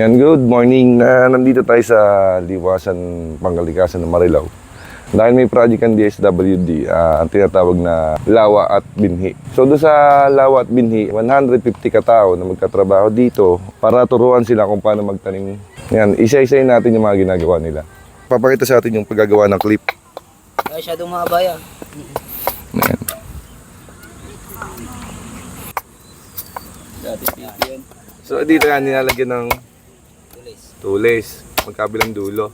Yan, good morning. Na nandito tayo sa Liwasan, Pangkalikasan ng Marilao. Dahil may project ang DSWD, ah, ang tinatawag na Lawa at Binhi. So doon sa Lawa at Binhi, 150 katao na magkatrabaho dito para turuan sila kung paano magtanim. Yan, isa-isayin natin yung mga ginagawa nila. Papakita sa atin yung paggagawa ng clip. Ay, siya dumaba yan. Yan. Dati yan. So dito yan, nilalagyan ng Tulis. tulis, magkabilang dulo.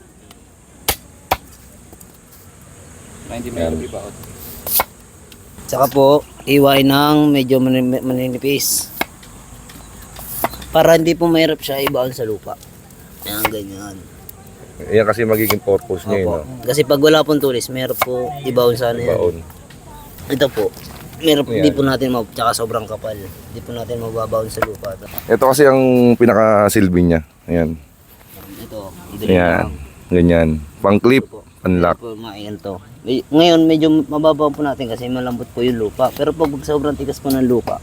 90 minutes pa Saka po, iway ng medyo mani- maninipis. Para hindi po mahirap siya ibaon sa lupa. Yan, ganyan. Yan kasi magiging purpose niya, Opo. yun, no? Kasi pag wala pong tulis, mahirap po ibaon sana yan. Baon. Ito po, mahirap, Ayan. hindi po natin, ma- tsaka sobrang kapal. Hindi po natin mababaon sa lupa. Ito kasi ang pinaka-silbi niya. Ayan. Ayan. Ganyan. Pang-clip, Po. panlock. po to. Ngayon medyo mababaw po natin kasi malambot po yung lupa. Pero pag sobrang tigas po ng lupa,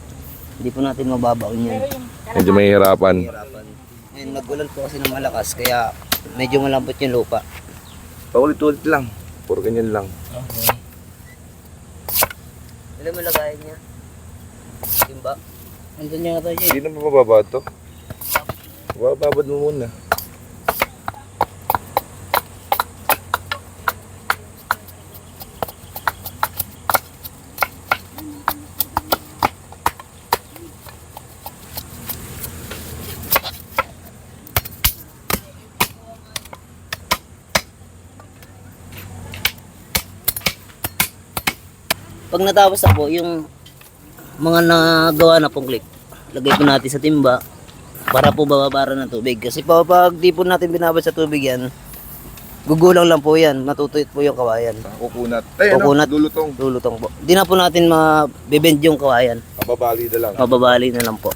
hindi po natin mababaon yan. Medyo mahihirapan. Hirapan. Ngayon nagulan po kasi ng malakas kaya medyo malambot yung lupa. Paulit-ulit lang. Puro ganyan lang. Ilan mo lagayan niya? Timba? Andun niya nga tayo Hindi na mabababa to. Bababad mo muna. Pag natapos na po, yung mga nagawa na pong click, lagay po natin sa timba para po bababara ng tubig. Kasi po, pag di po natin binabad sa tubig yan, gugulang lang po yan, matutuyot po yung kawayan. Kukunat. Ay, Kukunat. ano? Dulutong. Lulutong po. Di na po natin mabibend yung kawayan. Mababali na lang. Mababali na lang po.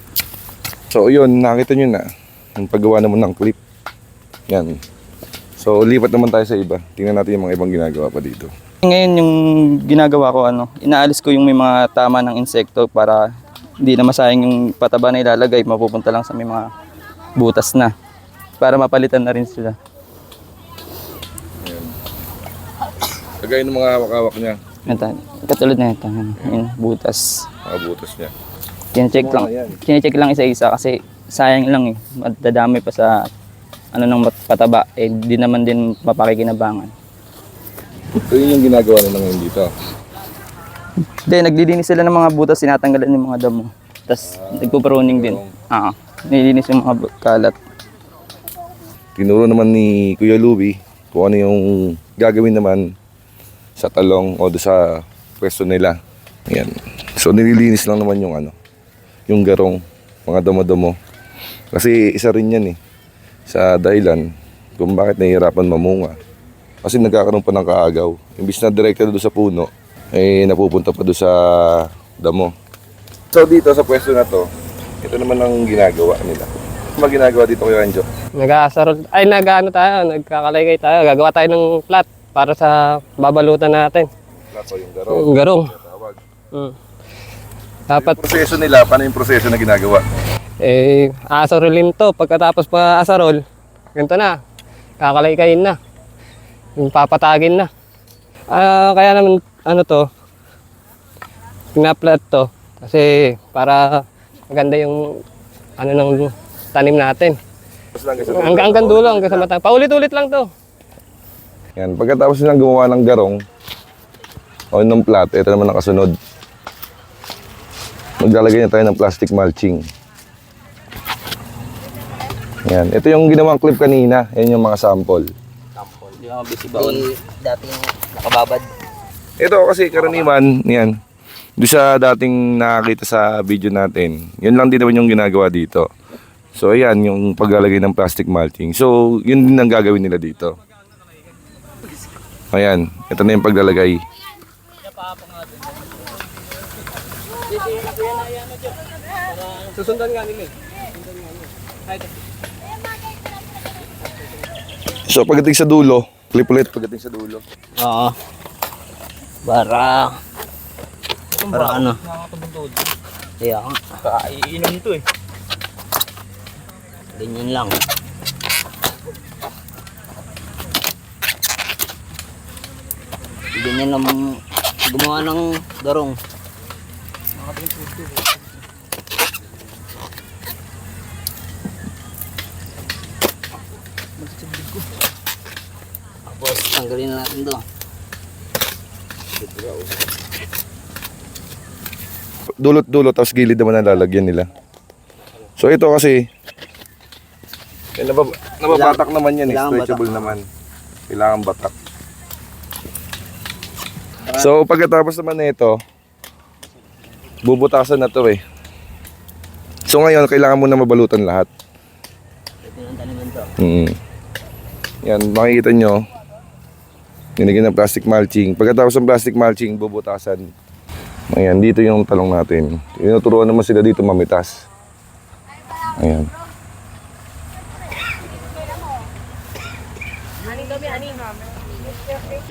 So, yun. Nakita nyo na. Yung paggawa naman ng clip. Yan. So, lipat naman tayo sa iba. Tingnan natin yung mga ibang ginagawa pa dito. Ngayon yung ginagawa ko ano, inaalis ko yung may mga tama ng insekto para hindi na masayang yung pataba na ilalagay, mapupunta lang sa may mga butas na para mapalitan na rin sila. Kagaya ng mga hawak-hawak niya. Ito, katulad na ito, yun, yun, butas. Mga butas niya. Kine-check lang, kine-check lang isa-isa kasi sayang lang eh, madadami pa sa ano ng pataba, eh di naman din mapakikinabangan. So, yun yung ginagawa nila ngayon dito. Then, naglilinis sila ng mga butas, sinatanggalan yung mga damo. Tapos, nagpo-pruning din. Ah, nililinis yung mga kalat. Tinuro naman ni Kuya Louie kung ano yung gagawin naman sa talong o sa pwesto nila. Yan. So nililinis lang naman yung ano, yung garong, mga damo-damo. Kasi isa rin yan eh, sa dahilan kung bakit nahihirapan mamunga. Kasi nagkakaroon pa ng kaagaw. Imbis na direkta doon sa puno, eh napupunta pa doon sa damo. So dito sa pwesto na to, ito naman ang ginagawa nila. Ano ginagawa dito Kuya Anjo? Nag-aasarol, ay nag-ano tayo, nagkakalaygay tayo. Gagawa tayo ng plat para sa babalutan natin. Plato yung garong. Yung garong. Mm. Dapat, Yung proseso nila, paano yung proseso na ginagawa? eh, asarolin to. Pagkatapos pa asarol, ganito na. Kakalaykayin na. Yung papatagin na. Ah, kaya naman, ano to, pinaplat to. Kasi para maganda yung ano ng tanim natin. Hanggang, hanggang dulo, hanggang sa mata. Paulit-ulit lang to. Yan, pagkatapos nilang gumawa ng garong o ng plat, ito naman nakasunod. Maglalagay na tayo ng plastic mulching. Yan, ito yung ginawang clip kanina. Yan yung mga sample. Di ba mabisi ba? dating nakababad. Ito kasi karaniwan, yan. Doon sa dating nakakita sa video natin, yun lang din naman yung ginagawa dito. So ayan, yung paglalagay ng plastic mulching. So yun din ang gagawin nila dito. Ayan, ito na yung paglalagay. Susundan nga nila eh. So pagdating sa dulo, ulit-ulit pagdating sa dulo. Oo. Para para ano? Nakakatubog Kaya ka. Kaiinom to eh. Ganyan lang. Ganyan lang gumawa ng garong. Nakakatubog tanggalin na natin to. Dulot-dulot, tapos gilid naman ang lalagyan nila. So ito kasi, eh, nabab nababatak naman yan eh, stretchable naman. Kailangan batak. So pagkatapos naman nito, bubutasan na to eh. So ngayon, kailangan mo na mabalutan lahat. Ito yung taniman to. Mm. Yan, makikita nyo. Nilagyan ng plastic mulching. Pagkatapos ng plastic mulching, bubutasan. Ayan, dito yung talong natin. Tinuturuan naman sila dito mamitas. Ayan.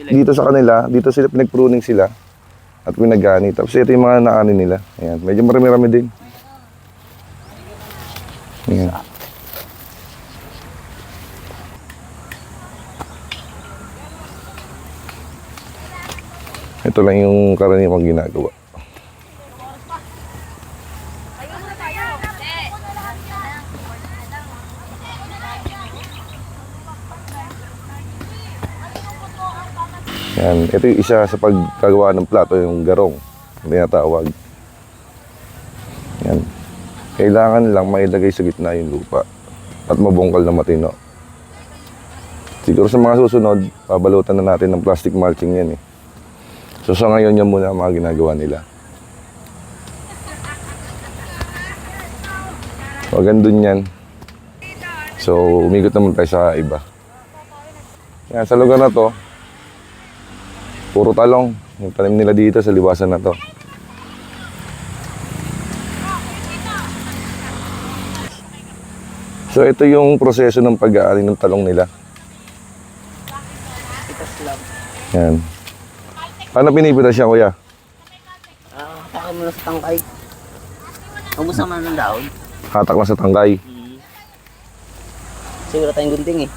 Dito sa kanila, dito sila pinagpruning sila at pinagani. Tapos ito yung mga naani nila. Ayan, medyo marami-rami din. Ayan. Ito lang yung karaniwang ginagawa. Yan, ito yung isa sa pagkagawa ng plato, yung garong, tinatawag. Yan. Kailangan lang mailagay sa gitna yung lupa at mabungkal na matino. Siguro sa mga susunod, babalutan na natin ng plastic mulching yan eh. So sa ngayon yan muna ang mga ginagawa nila. So hanggang dun yan. So umikot naman tayo sa iba. Yan, sa lugar na to, puro talong. Yung tanim nila dito sa liwasan na to. So ito yung proseso ng pag-aani ng talong nila. Yan. Paano pinipitas siya, kuya? Ah, taka mo na sa tangkay. Ubus naman ng dahon. Hatak lang sa tangkay. Hmm. Siguro tayong gunting eh.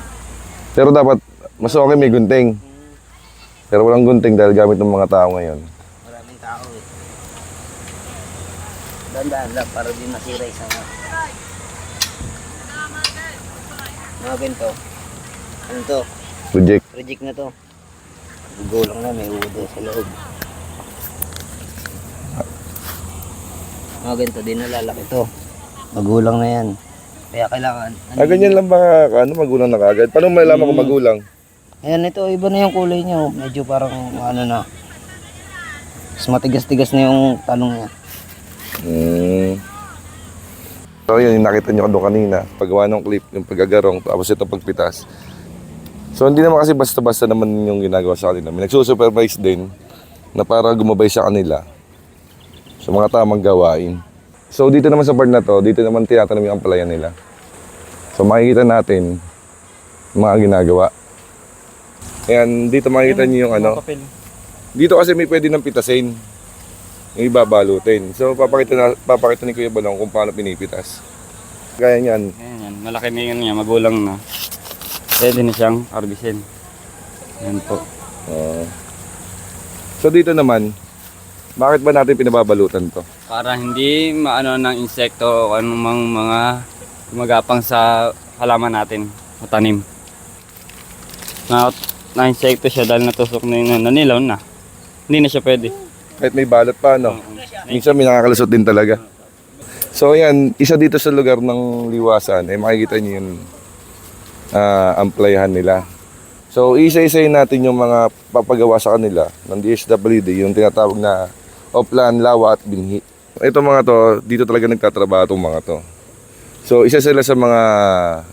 Pero dapat, mas okay may gunting. Pero walang gunting dahil gamit ng mga tao ngayon. Maraming tao eh. Dandaan lang para di masira isang mga ganito. Ano to? Project. Project na to. Gulang na, may udo sa loob. Mga ganito, di nalalaki to. Magulang na yan. Kaya kailangan... Ah, ganyan lang ba ano, magulang na kagad? Paano malalaman kung magulang? Ayan, ito, iba na yung kulay niya. oh. Medyo parang ano na. Mas matigas-tigas na yung talong niya. Hmm. So yun, yung nakita nyo doon kanina, paggawa ng clip, yung paggagarong, tapos ito pagpitas. So hindi naman kasi basta-basta naman yung ginagawa sa kanila. May nagsusupervise din na para gumabay sa kanila sa mga tamang gawain. So dito naman sa part na to, dito naman tinatanong yung ampalayan nila. So makikita natin yung mga ginagawa. Ayan, dito makikita nyo yung ano. Dito kasi may pwede ng pitasin. Yung iba balutin. So papakita na papakita ni Kuya Balong kung paano pinipitas. Gaya niyan. Ayan yan, malaki na yun niya, magulang na. Pwede na siyang harbisin. Yan po. Oo. so dito naman, bakit ba natin pinababalutan to? Para hindi maano ng insekto o anumang mga gumagapang sa halaman natin, o tanim. Na, na insekto siya dahil natusok na yun, nanilaw na. Hindi na siya pwede. Kahit may balot pa, no? Minsan may nakakalusot din talaga. So yan, isa dito sa lugar ng liwasan, eh makikita niyo yung ah, amplayahan nila. So isa-isayin natin yung mga papagawa sa kanila ng DSWD, yung tinatawag na Oplan, Lawa at Binhi. Ito mga to, dito talaga nagtatrabaho itong mga to. So isa sila sa mga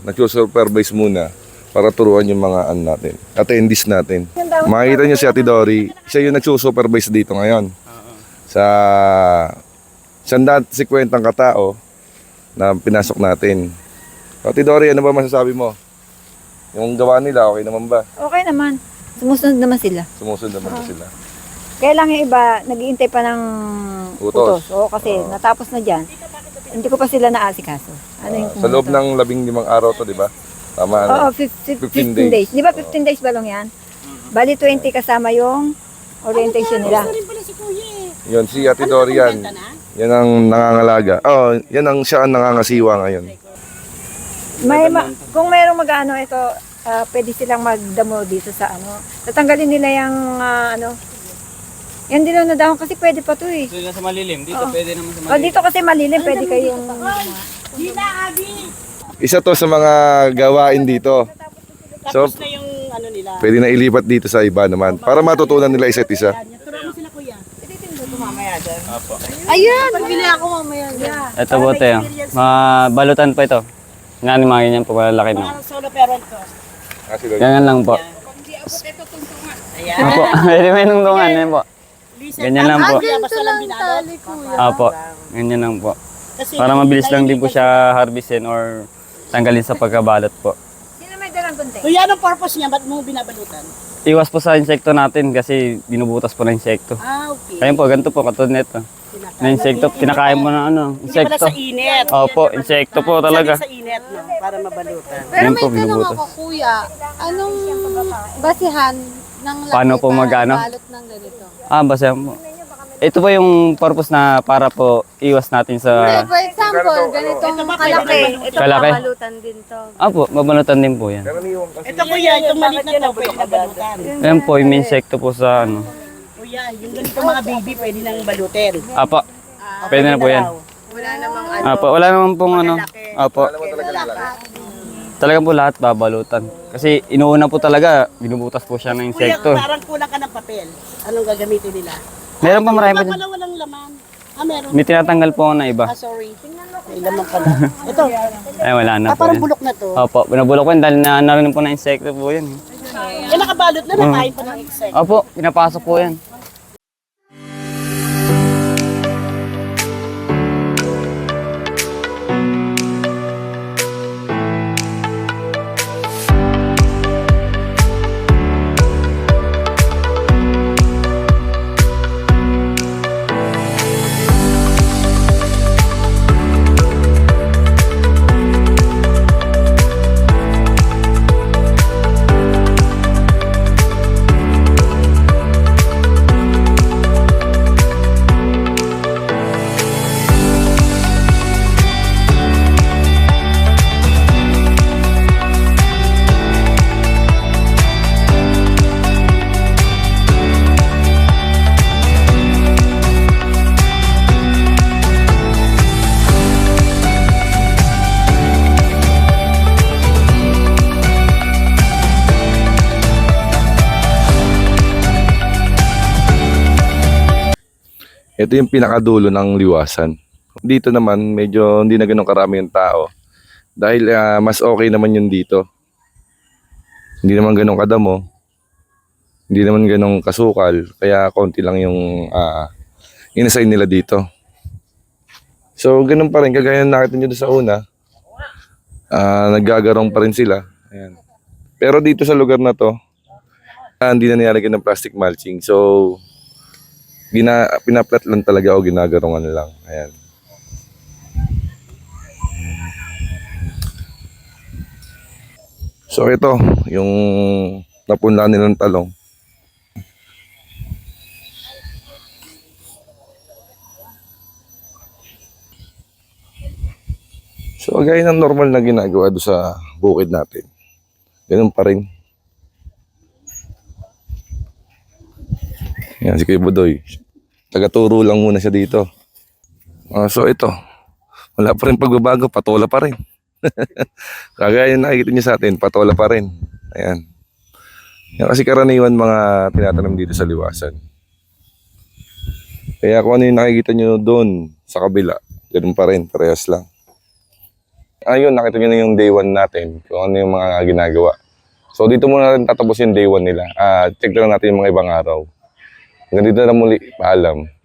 nag-supervise muna para turuan yung mga ano natin, attendees natin. Makikita niyo si Ate Dory, siya yung nagsusupervise dito ngayon. Sa sandat si kwentang katao na pinasok natin. Ate Dory, ano ba masasabi mo? Yung gawa nila, okay naman ba? Okay naman. Sumusunod naman sila. Sumusunod naman ba sila? Kaya lang yung iba, naghihintay pa ng Utos. utos. Oo, kasi Oo. natapos na dyan. Hindi ko pa sila naasikaso. Ano yung Ah, sa loob ng labing limang araw to, di ba? Tama, ano? Oo, 15, 15 15 days. days. Di ba 15 days ba lang yan? Bali 20 kasama yung orientation nila. Yun, si Ate Dorian. Yan ang nangangalaga. Oh, yan ang siya ang nangangasiwa ngayon. May ma- kung mayroong mag-ano ito, ah, pwede silang magdamo dito sa ano. Tatanggalin nila yung ah, ano. Yan din na dahon kasi pwede pa to eh. So, sa malilim, dito Oo. pwede naman sa Oh, dito kasi malilim, pwede kayong Isa to sa mga gawain dito. So, pwede na ilipat dito sa iba naman para matutunan nila isa't isa. Ayan, magbili ako mamaya. Ito po tayo. Mabalutan po ito. Nga ni mga ganyan po, malalaki no. Ganyan lang po. Opo, pwede may nungtungan. Yan po. Ganyan lang po. Basta lang binalot. Opo, ganyan lang po. Para mabilis lang din po siya harvestin or tanggalin sa pagkabalot po. Sino may dalang gunting? Kuya, anong purpose niya? Ba't mo binabalutan? Iwas po sa insekto natin kasi binubutas po ng insekto. Ah, okay. Ayun po, ganito po, katulad nito. Na insekto, kinakain mo na ano, Hindi pala insekto. sa init. Opo, insekto po talaga. Sabi sa init, no? Para mabalutan. Pero Yan may po, tanong binubutas. ako, kuya. Anong basihan ng laki Paano po para magano? balot ng ganito? Ah, basta po. Ito po yung purpose na para po iwas natin sa... For example, ganitong kalaki. Ito Kalaki. pamalutan din to. Apo, babalutan din po yan. Ito kuya, itong maliit na to, pwede na balutan. Ayan po, yung insekto po sa ano. Kuya, yung ganito mga baby, pwede nang balutin. Apo, pwede na po yan. Wala namang Apo, wala naman pong ano. Apo, talaga po lahat babalutan. Kasi inuuna po talaga, binubutas po siya ng Kuya, insekto. parang kulang ka ng papel. Anong gagamitin nila? Meron pa marami pa Wala dyan. pala walang laman. Ah, meron. May tinatanggal po ako na iba. Ah, sorry. May laman pala. Ito. Ay, wala na Ah, po parang yan. bulok na to. Opo, binabulok ko yan dahil na naroon po na insekto po yan. eh. Eh, nakabalot na, nakain pa ng insect. Opo, pinapasok po yan. Ito yung pinakadulo ng liwasan. Dito naman, medyo hindi na ganun karami yung tao. Dahil ah, mas okay naman yun dito. Hindi naman ganun kadamo. Hindi naman ganun kasukal. Kaya konti lang yung uh, inassign nila dito. So, ganun pa rin. Kagaya na nakita nyo sa una. ah, naggagarong pa rin sila. Ayan. Pero dito sa lugar na to, ah, hindi na nilalagyan ng plastic mulching. So, gina pinaplat lang talaga o ginagarongan lang. Ayan. So ito, yung napunla nilang talong. So gaya ng normal na ginagawa do sa bukid natin. Ganun pa rin. Yan, si Kuya Budoy. Tagaturo lang muna siya dito. Ah, so ito, wala pa rin pagbabago, patola pa rin. Kagaya yung nakikita niyo sa atin, patola pa rin. Ayan. Yan kasi karaniwan mga tinatanim dito sa liwasan. Kaya kung ano yung nakikita niyo doon sa kabila, ganun pa rin, parehas lang. Ayun, nakita niyo na yung day one natin, kung ano yung mga ginagawa. So dito muna rin tatapos yung day one nila. Ah, check lang natin yung mga ibang araw. Hanggang dito na muli. Paalam.